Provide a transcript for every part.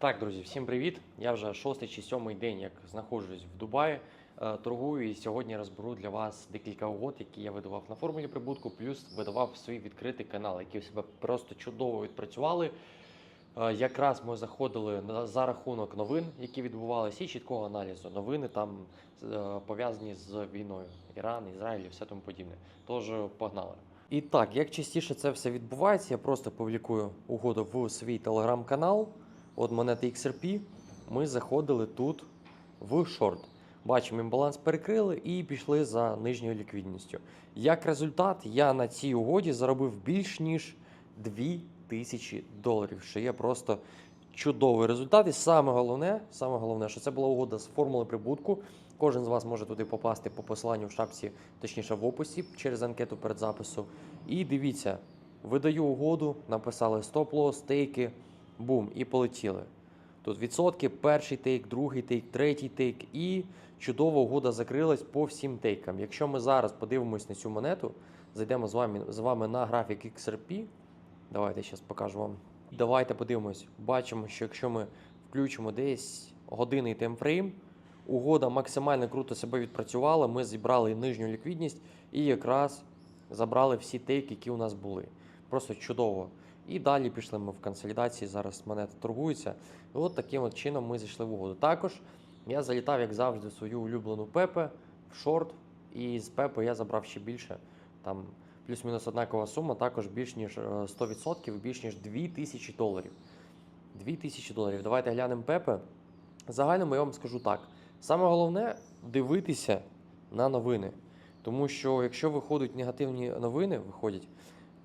Так, друзі, всім привіт! Я вже шостий чи сьомий день, як знаходжусь в Дубаї, е, торгую і сьогодні розберу для вас декілька угод, які я видавав на формулі прибутку, плюс видавав свій відкритий канал, які в себе просто чудово відпрацювали. Е, Якраз ми заходили за рахунок новин, які відбувалися, і чіткого аналізу. Новини там е, пов'язані з війною. Іран, Ізраїль і все тому подібне. Тож погнали. І так, як частіше це все відбувається, я просто публікую угоду в свій телеграм-канал. От монети XRP. Ми заходили тут в шорт. Бачимо, імбаланс перекрили і пішли за нижньою ліквідністю. Як результат, я на цій угоді заробив більш ніж 2000 доларів, що є просто чудовий результат. І саме головне, саме головне, що це була угода з формули прибутку. Кожен з вас може туди попасти по посиланню в шапці, точніше в описі через анкету перед запису. І дивіться, видаю угоду, написали стоп-лосс, стейки, бум, і полетіли. Тут відсотки, перший тейк, другий тейк, третій тейк, і чудова угода закрилась по всім тейкам. Якщо ми зараз подивимось на цю монету, зайдемо з вами, з вами на графік XRP. Давайте зараз покажу вам. Давайте подивимось. Бачимо, що якщо ми включимо десь годинний таймфрейм, угода максимально круто себе відпрацювала. Ми зібрали нижню ліквідність і якраз забрали всі тейки, які у нас були. Просто чудово. І далі пішли ми в консолідації. Зараз монета торгується. І от таким от чином ми зайшли в угоду. Також я залітав, як завжди, в свою улюблену Пепе в шорт. І з Пепе я забрав ще більше. Там плюс-мінус однакова сума, також більш ніж е, 100% більш ніж 2000 доларів. 2000 доларів. Давайте глянемо Пепе. Загально я вам скажу так. Саме головне дивитися на новини. Тому що якщо виходять негативні новини, виходять,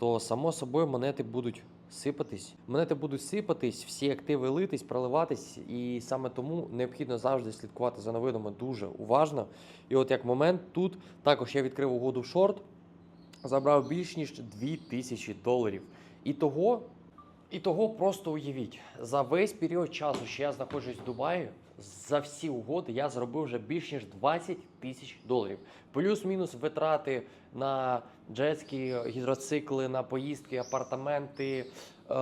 то само собою монети будуть сипатись. Монети будуть сипатись, всі активи литись, проливатись, і саме тому необхідно завжди слідкувати за новинами дуже уважно. І от як момент тут також я відкрив угоду в шорт, забрав більш ніж 2000 доларів. І того, і того просто уявіть, за весь період часу, що я знаходжусь в Дубаї, за всі угоди я зробив вже більш ніж 20 тисяч доларів. Плюс-мінус витрати на джетські гідроцикли, на поїздки, апартаменти, е,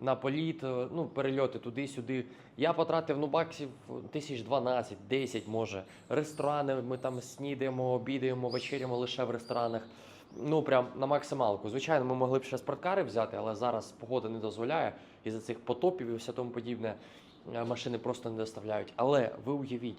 на політ, е, ну, перельоти туди-сюди. Я потратив ну баксів тисяч 12, 10 може. Ресторани ми там снідаємо, обідаємо, вечеряємо лише в ресторанах. Ну, прям на максималку. Звичайно, ми могли б ще спорткари взяти, але зараз погода не дозволяє із-за цих потопів і все тому подібне. е, Машини просто не доставляють. Але ви уявіть,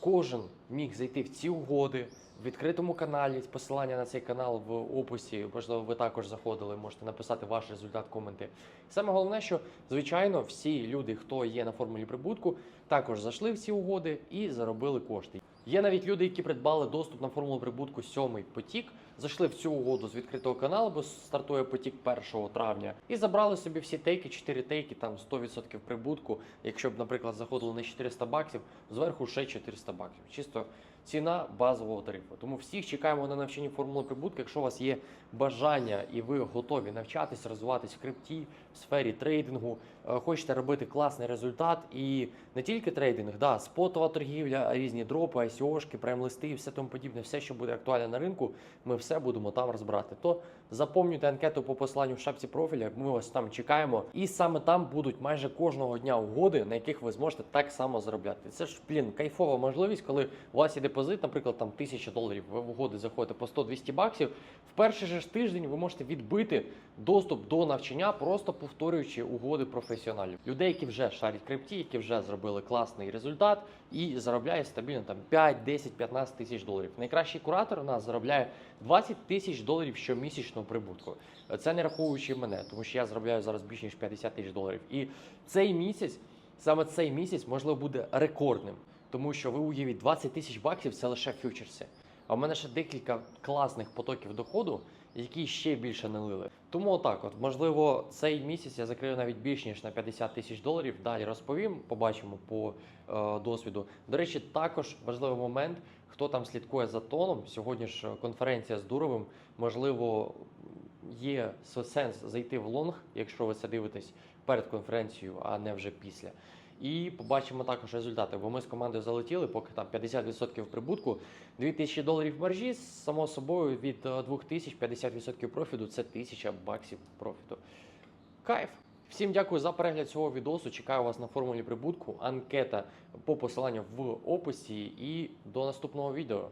кожен міг зайти в ці угоди в відкритому каналі. Посилання на цей канал в описі. Можливо, ви також заходили, можете написати ваш результат коменти. Саме головне, що звичайно всі люди, хто є на формулі прибутку, також зайшли в ці угоди і заробили кошти. Є навіть люди, які придбали доступ на формулу прибутку сьомий потік, зайшли в цю угоду з відкритого каналу, бо стартує потік 1 травня, і забрали собі всі тейки, 4 тейки, там 100% прибутку. Якщо б, наприклад, заходили на 400 баксів, зверху ще 400 баксів. Чисто ціна базового тарифу. Тому всіх чекаємо на навчання формули прибутку. Якщо у вас є бажання і ви готові навчатись, розвиватись в крипті, в сфері трейдингу, е, хочете робити класний результат і не тільки трейдинг, да, спотова торгівля, різні дропи, ICO-шки, прайм-листи і все тому подібне, все, що буде актуальне на ринку, ми все будемо там розбирати. То заповнюйте анкету по посиланню в шапці профіля, ми вас там чекаємо. І саме там будуть майже кожного дня угоди, на яких ви зможете так само заробляти. Це ж блін, кайфова можливість, коли у вас є депозит, наприклад, там 1000 доларів, ви в угоди заходите по 100-200 баксів. В перший же тиждень ви можете відбити доступ до навчання, просто повторюючи угоди професіоналів. Людей, які вже шарять крипті, які вже зробили класний результат і заробляє стабільно там 5, 10, 15 тисяч доларів. Найкращий куратор у нас заробляє 20 тисяч доларів щомісячного прибутку. Це не рахуючи мене, тому що я заробляю зараз більше ніж 50 тисяч доларів. І цей місяць, саме цей місяць, можливо, буде рекордним, тому що ви уявіть, 20 тисяч баксів це лише фьючерси. А в мене ще декілька класних потоків доходу, які ще більше налили. Тому отак, от можливо, цей місяць я закрию навіть більш ніж на 50 тисяч доларів. Далі розповім, побачимо по е, досвіду. До речі, також важливий момент, хто там слідкує за тоном. Сьогодні ж конференція з Дуровим. Можливо, є сенс зайти в лонг, якщо ви це дивитесь перед конференцією, а не вже після. І побачимо також результати, бо ми з командою залетіли, поки там 50% прибутку, 2000 доларів маржі, само собою від е, 2000 50% профіту це 1000 баксів профіту. Кайф. Всім дякую за перегляд цього відосу. Чекаю вас на формулі прибутку. Анкета по посиланню в описі і до наступного відео.